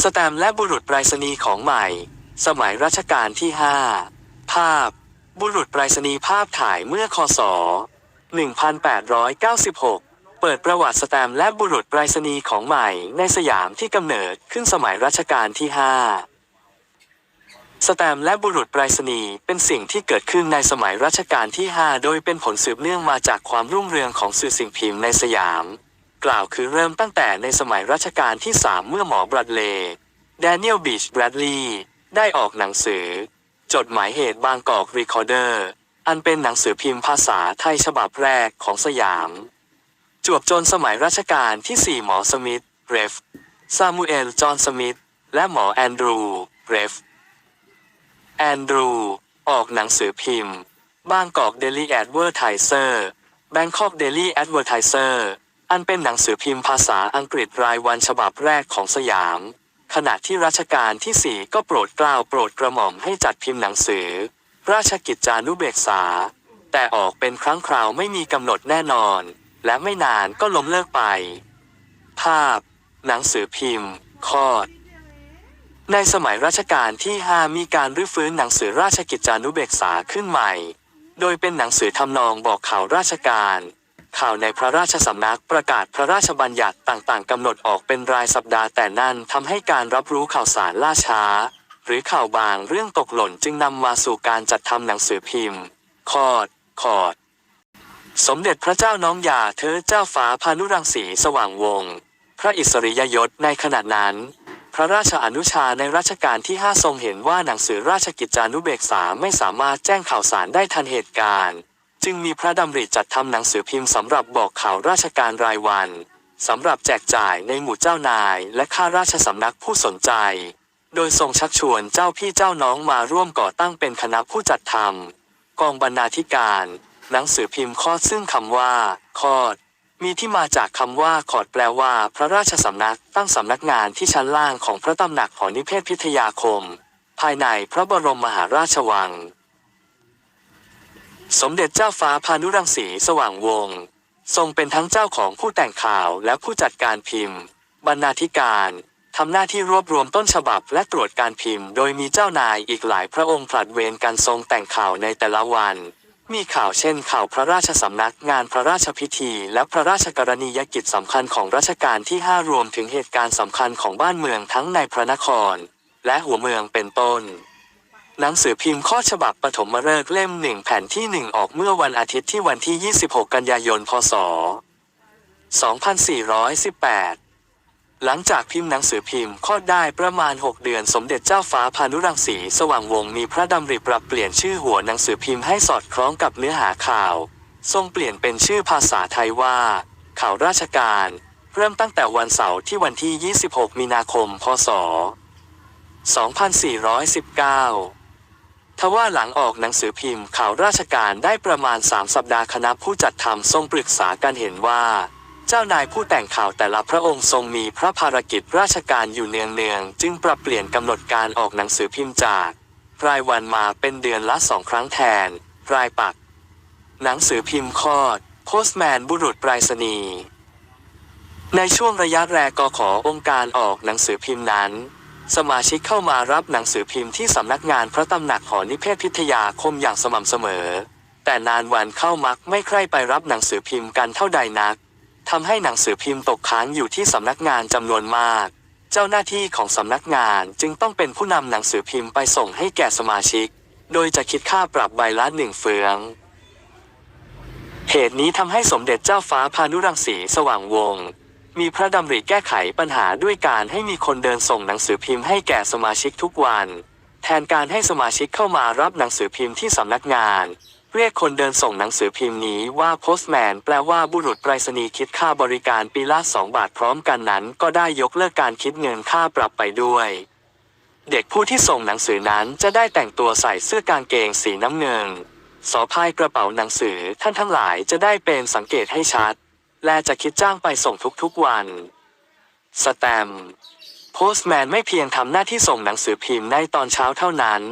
สแตมและบุรุษไปรษณีย์ของใหม่ สมัยรัชกาลที่ 5 ภาพ บุรุษไปรษณีย์ภาพถ่ายเมื่อคศ 1896 เปิดประวัติสแตมและบุรุษไปรษณีย์ของใหม่ในสยามที่กำเนิดขึ้นสมัยรัชกาลที่ 5 สแตมและบุรุษไปรษณีย์เป็นสิ่งที่เกิดขึ้นในสมัยรัชกาลที่ 5 โดยเป็นผลสืบเนื่องมาจากความรุ่งเรืองของสื่อสิ่งพิมพ์ในสยาม กล่าวคือเริ่มตั้งแต่ในสมัยรัชกาลที่ 3 เมื่อหมอบรัดเลย์แดเนียลบีชแบรดลีย์ได้ออกหนังสือ จดหมายเหตุบางกอกรีคอร์เดอร์ อันเป็นหนังสือพิมพ์ภาษาไทยฉบับแรกของสยาม จวบจนสมัยรัชกาลที่ 4 หมอสมิธเรฟซามูเอล จอห์นสมิธและหมอแอนดรูเรฟแอนดรู ออกหนังสือพิมพ์ บางกอกเดลี่แอดเวอร์ไทเซอร์แบงคอกเดลี่แอดเวอร์ไทเซอร์ อันเป็นหนังสือพิมพ์ภาษาอังกฤษรายวันฉบับแรกของสยาม ขณะที่รัชกาลที่ 4 ก็โปรดเกล้าโปรดกระหม่อมให้จัดพิมพ์หนังสือ ราชกิจจานุเบกษา แต่ออกเป็นครั้งคราวไม่มีกำหนดแน่นอน และไม่นานก็ล้มเลิกไป ภาพ หนังสือพิมพ์ คอด ในสมัยรัชกาลที่ 5 มีการรื้อฟื้นหนังสือราชกิจจานุเบกษาขึ้นใหม่ โดยเป็นหนังสือทำนองบอกข่าวราชการ ข่าวในพระราชสำนักประกาศพระราชบัญญัติต่างๆกำหนดออกเป็นรายสัปดาห์แต่นั่นทำให้การรับรู้ข่าวสารล่าช้า หรือข่าวบางเรื่องตกหล่นจึงนำมาสู่การจัดทำหนังสือพิมพ์ คอด คอด สมเด็จพระเจ้าน้องยาเธอเจ้าฟ้าพานุรังสีสว่างวงศ์พระอิสริยยศในขณะนั้น พระราชอนุชาในรัชกาลที่ 5 ทรงเห็นว่าหนังสือราชกิจจานุเบกษาไม่สามารถแจ้งข่าวสารได้ทันเหตุการณ์ จึงมีพระดำริจัดทำหนังสือพิมพ์สำหรับบอกข่าวราชการรายวันสำหรับแจกจ่ายในหมู่เจ้านายและข้าราชสำนักผู้สนใจ โดยทรงชักชวนเจ้าพี่เจ้าน้องมาร่วมก่อตั้งเป็นคณะผู้จัดทำกองบรรณาธิการ หนังสือพิมพ์คอดซึ่งคำว่า คอด มีที่มาจากคำว่าขอดแปลว่า พระราชสำนักตั้งสำนักงานที่ชั้นล่างของพระตำหนักหอนิเพศพิทยาคม ภายในพระบรมมหาราชวัง สมเด็จเจ้าฟ้าพานุรังสีสว่างวงศ์ทรงเป็นทั้งเจ้าของผู้แต่งข่าวและผู้จัดการพิมพ์ บรรณาธิการ ทำหน้าที่รวบรวมต้นฉบับและตรวจการพิมพ์ โดยมีเจ้านายอีกหลายพระองค์ผลัดเวรการทรงแต่งข่าวในแต่ละวัน มีข่าวเช่นข่าวพระราชสำนักงานพระราชพิธี และพระราชกรณียกิจสำคัญของรัชกาลที่ 5 รวมถึงเหตุการณ์สำคัญของบ้านเมืองทั้งในพระนคร และหัวเมืองเป็นต้น หนังสือพิมพ์ข้อฉบับปฐมฤกษ์เล่มหนึ่งแผ่นที่หนึ่งออกเมื่อวันอาทิตย์ที่วันที่ 26 กันยายน พศ 2418 หลังจากพิมพ์หนังสือพิมพ์ข้อได้ประมาณ 6 เดือนสมเด็จเจ้าฟ้าพานุรังสีสว่างวงศ์มีพระดำริปรับเปลี่ยนชื่อหัวหนังสือพิมพ์ให้สอดคล้องกับเนื้อหาข่าว ทรงเปลี่ยนเป็นชื่อภาษาไทยว่า ข่าวราชการ เริ่มตั้งแต่วันเสาร์ที่วันที่ 26 มีนาคม พศ 2419 ทว่าหลังออกหนังสือพิมพ์ข่าวราชการได้ประมาณ 3 สัปดาห์คณะผู้จัดทำทรงปรึกษากันเห็นว่า เจ้านายผู้แต่งข่าวแต่ละพระองค์ทรงมีพระภารกิจราชการอยู่เนืองๆจึงปรับเปลี่ยนกำหนดการออกหนังสือพิมพ์จาก รายวันมาเป็นเดือนละสองครั้งแทน รายปัก หนังสือพิมพ์คอด โพสแมนบุรุษไปรษณีย์ในช่วงระยะแรกกขอองค์การออกหนังสือพิมพ์นั้น สมาชิกเข้ามารับหนังสือพิมพ์ที่สำนักงานพระตำหนักหอนิเพศพิทยาคมอย่างสม่ำเสมอ แต่นานวันเข้ามักไม่ใคร่ไปรับหนังสือพิมพ์กันเท่าใดนักทำให้หนังสือพิมพ์ตกค้างอยู่ที่สำนักงานจำนวนมาก เจ้าหน้าที่ของสำนักงานจึงต้องเป็นผู้นำหนังสือพิมพ์ไปส่งให้แก่สมาชิก โดยจะคิดค่าปรับใบละหนึ่งเฟืองเหตุนี้ทำให้สมเด็จเจ้าฟ้าพานุรังสีสว่างวงศ์ มีพระดำริแก้ไขปัญหาด้วยการให้มีคนเดินส่งหนังสือพิมพ์ให้แก่สมาชิกทุกวัน แทนการให้สมาชิกเข้ามารับหนังสือพิมพ์ที่สำนักงาน เรียกคนเดินส่งหนังสือพิมพ์นี้ว่าโพสแมนแปลว่าบุรุษไปรษณีย์คิดค่าบริการปีละสองบาทพร้อมกันนั้น ก็ได้ยกเลิกการคิดเงินค่าปรับไปด้วย เด็กผู้ที่ส่งหนังสือนั้นจะได้แต่งตัวใส่เสื้อกางเกงสีน้ำเงินสอพายกระเป๋าหนังสือท่านทั้งหลายจะได้เป็นสังเกตให้ชัด และจะคิดจ้างไปส่งทุกๆวัน สแตมป์โพสต์แมนไม่เพียงทำหน้าที่ส่งหนังสือพิมพ์ในตอนเช้าเท่านั้น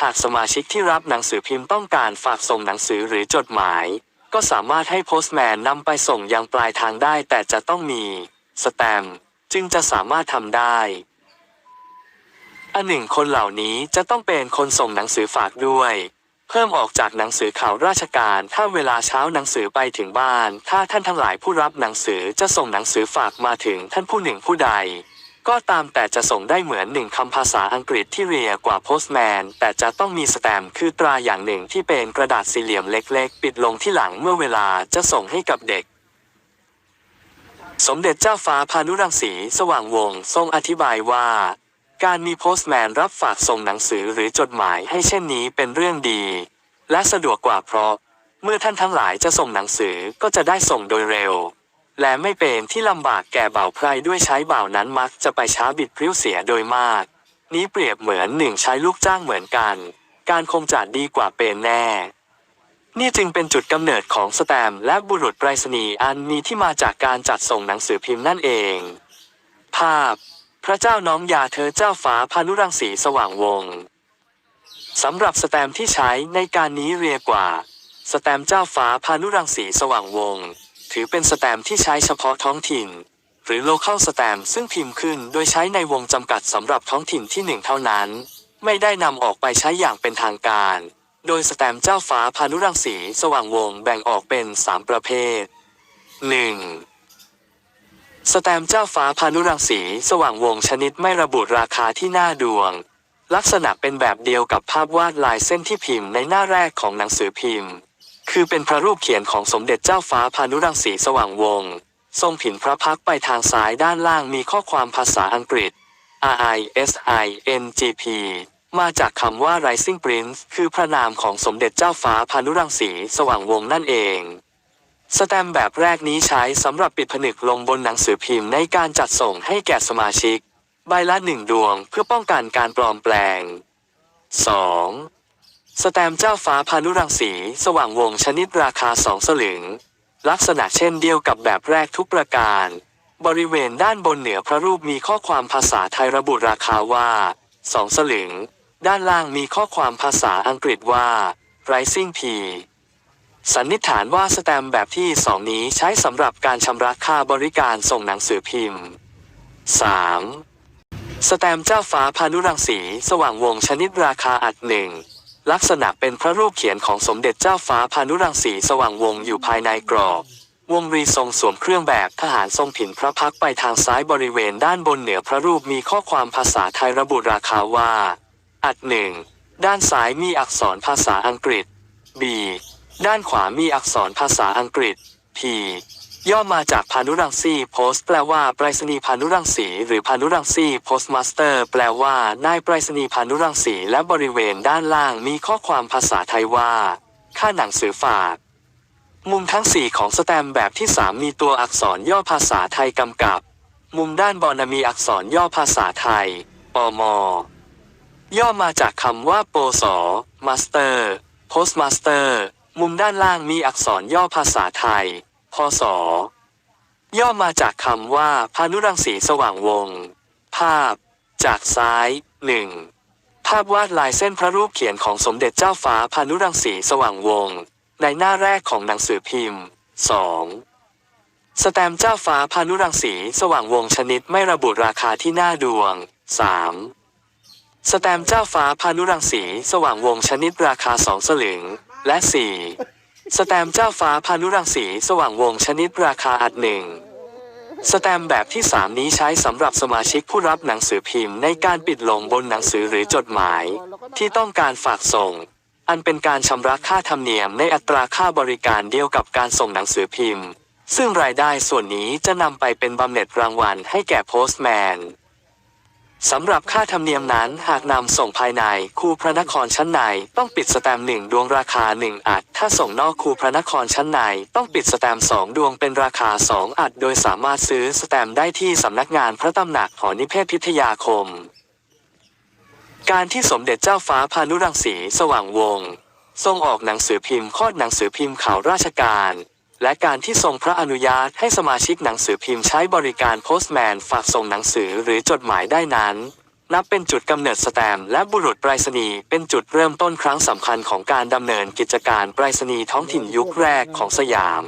หากสมาชิกที่รับหนังสือพิมพ์ต้องการฝากส่งหนังสือหรือจดหมาย ก็สามารถให้โพสต์แมนนำไปส่งยังปลายทางได้แต่จะต้องมี สแตม์จึงจะสามารถทำได้อันหนึ่งคนเหล่านี้จะต้องเป็นคนส่งหนังสือฝากด้วย เพิ่มออกจากหนังสือข่าวราชการ ถ้าเวลาเช้าหนังสือไปถึงบ้าน ถ้าท่านทั้งหลายผู้รับหนังสือจะส่งหนังสือฝากมาถึงท่านผู้หนึ่งผู้ใด ก็ตามแต่จะส่งได้เหมือนหนึ่งคำภาษาอังกฤษที่เรียกว่า postman แต่จะต้องมีสแตมป์คือตราอย่างหนึ่งที่เป็นกระดาษสี่เหลี่ยมเล็ก ๆ ปิดลงที่หลังเมื่อเวลาจะส่งให้กับเด็กสมเด็จเจ้าฟ้าพานุรังสี สว่างวงศ์ทรงอธิบายว่า การมีโพสต์แมนรับฝากส่งหนังสือหรือจดหมายให้เช่นนี้เป็นเรื่องดี และสะดวกกว่าเพราะ เมื่อท่านทั้งหลายจะส่งหนังสือก็จะได้ส่งโดยเร็ว และไม่เป็นที่ลำบากแก่บ่าวไพรด้วยใช้บ่าวนั้นมักจะไปช้าบิดพริ้วเสียโดยมาก นี้เปรียบเหมือนหนึ่งใช้ลูกจ้างเหมือนกัน การคงจะดีกว่าเป็นแน่นี่จึงเป็นจุดกำเนิดของสแตมป์และบุรุษไปรษณีย์อันมีที่มาจากการจัดส่งหนังสือพิมพ์นั่นเอง ภาพ พระเจ้าน้องยาเธอเจ้าฟ้าพานุรังสีสว่างวงศ์สำหรับสแตมที่ใช้ในการนี้เรียกว่า สแตมเจ้าฟ้าพานุรังสีสว่างวงศ์ถือเป็นสแตมที่ใช้เฉพาะท้องถิ่น หรือ local stamp ซึ่งพิมพ์ขึ้นโดยใช้ในวงจำกัดสำหรับท้องถิ่นที่หนึ่งเท่านั้น ไม่ได้นำออกไปใช้อย่างเป็นทางการ โดยสแตมเจ้าฟ้าพานุรังสีสว่างวงศ์แบ่งออกเป็น 3 ประเภท 1. สแตมเจ้าฟ้าพานุรังสีสว่างวงศ์ชนิดไม่ระบุราคาที่หน้าดวง ลักษณะเป็นแบบเดียวกับภาพวาดลายเส้นที่พิมพ์ในหน้าแรกของหนังสือพิมพ์ คือเป็นพระรูปเขียนของสมเด็จเจ้าฟ้าพานุรังสีสว่างวงศ์ทรงผินพระพักไปทางซ้ายด้านล่างมีข้อความภาษาอังกฤษ R I S I N G P มาจากคำว่า Rising Prince คือพระนามของสมเด็จเจ้าฟ้าพานุรังสีสว่างวงศ์นั่นเอง สแตมแบบแรกนี้ใช้สำหรับปิดผนึกลงบนหนังสือพิมพ์ในการจัดส่งให้แก่สมาชิก ใบละหนึ่งดวงเพื่อป้องกันการปลอมแปลง 2. สแตมเจ้าฟ้าพานุรังสี สว่างวงชนิดราคาสองสลึง ลักษณะเช่นเดียวกับแบบแรกทุกประการ บริเวณด้านบนเหนือพระรูปมีข้อความภาษาไทยระบุราคาว่าสองสลึง ด้านล่างมีข้อความภาษาอังกฤษว่า Rising P สันนิษฐานว่าสแตมแบบที่สองนี้ใช้สำหรับการชำระค่าบริการส่งหนังสือพิมพ์ 3. สแตมเจ้าฟ้าพานุรังสี สว่างวงศ์ชนิดราคาอัดหนึ่งลักษณะเป็นพระรูปเขียนของสมเด็จเจ้าฟ้าพานุรังสีสว่างวงศ์อยู่ภายในกรอบ วงรีทรงสวมเครื่องแบบทหารทรงผินพระพักไปทางซ้ายบริเวณด้านบนเหนือพระรูปมีข้อความภาษาไทยระบุราคาว่า อัดหนึ่งด้านซ้ายมีอักษรภาษาอังกฤษ B ด้านขวามีอักษรภาษาอังกฤษ P ย่อมาจากพานุรังสีโพสต์แปลว่าไปรษณีย์พานุรังสีหรือพานุรังสีโพสต์มาสเตอร์แปลว่านายไปรษณีย์พานุรังสีและบริเวณด้านล่างมีข้อความภาษาไทยว่า ค่าหนังสือฝาก มุมทั้งสี่ของสแตมแบบที่สามมีตัวอักษรย่อภาษาไทยกำกับ มุมด้านบนมีอักษรย่อภาษาไทย ปม ย่อมาจากคำว่าโปสมาสเตอร์โพสต์มาสเตอร์ มุมด้านล่างมีอักษรย่อภาษาไทย พศ ย่อมาจากคำว่าพานุรังสีสว่างวงศ์ภาพ จากซ้ายหนึ่งภาพวาดลายเส้นพระรูปเขียนของสมเด็จเจ้าฟ้าพานุรังสีสว่างวงศ์ในหน้าแรกของหนังสือพิมพ์ 2. สแตมเจ้าฟ้าพานุรังสีสว่างวงศ์ชนิดไม่ระบุราคาที่หน้าดวง 3. สแตมเจ้าฟ้าพานุรังสีสว่างวงศ์ชนิดราคาสองสลึง และ 4. สแตมเจ้าฟ้าพานุรังสีสว่างวงชนิดราคาอัดหนึ่งสแตมแบบที่ 3 นี้ใช้สำหรับสมาชิกผู้รับหนังสือพิมพ์ในการปิดลงบนหนังสือหรือจดหมาย ที่ต้องการฝากส่ง อันเป็นการชำระค่าธรรมเนียมในอัตราค่าบริการเดียวกับการส่งหนังสือพิมพ์ ซึ่งรายได้ส่วนนี้จะนำไปเป็นบำเหน็จรางวัลให้แก่โพสต์แมน สำหรับค่าธรรมเนียมนั้นหากนำส่งภายในคูพระนครชั้นในต้องปิดสแตมป์หนึ่งดวงราคาหนึ่งอัด ถ้าส่งนอกคูพระนครชั้นในต้องปิดสแตมป์สองดวงเป็นราคาสองอัด โดยสามารถซื้อสแตมป์ได้ที่สำนักงานพระตำหนักหอนิเพศพิทยาคม การที่สมเด็จเจ้าฟ้าพานุรังสีสว่างวงศ์ทรงออกหนังสือพิมพ์คลอหนังสือพิมพ์ข่าวราชการ และการที่ทรงพระอนุญาตให้สมาชิกหนังสือพิมพ์ใช้บริการโพสต์แมนฝากส่งหนังสือหรือจดหมายได้นั้น นับเป็นจุดกำเนิดสแตมและบุรุษไปรษณีย์เป็นจุดเริ่มต้นครั้งสำคัญของการดำเนินกิจการไปรษณีย์ท้องถิ่นยุคแรกของสยาม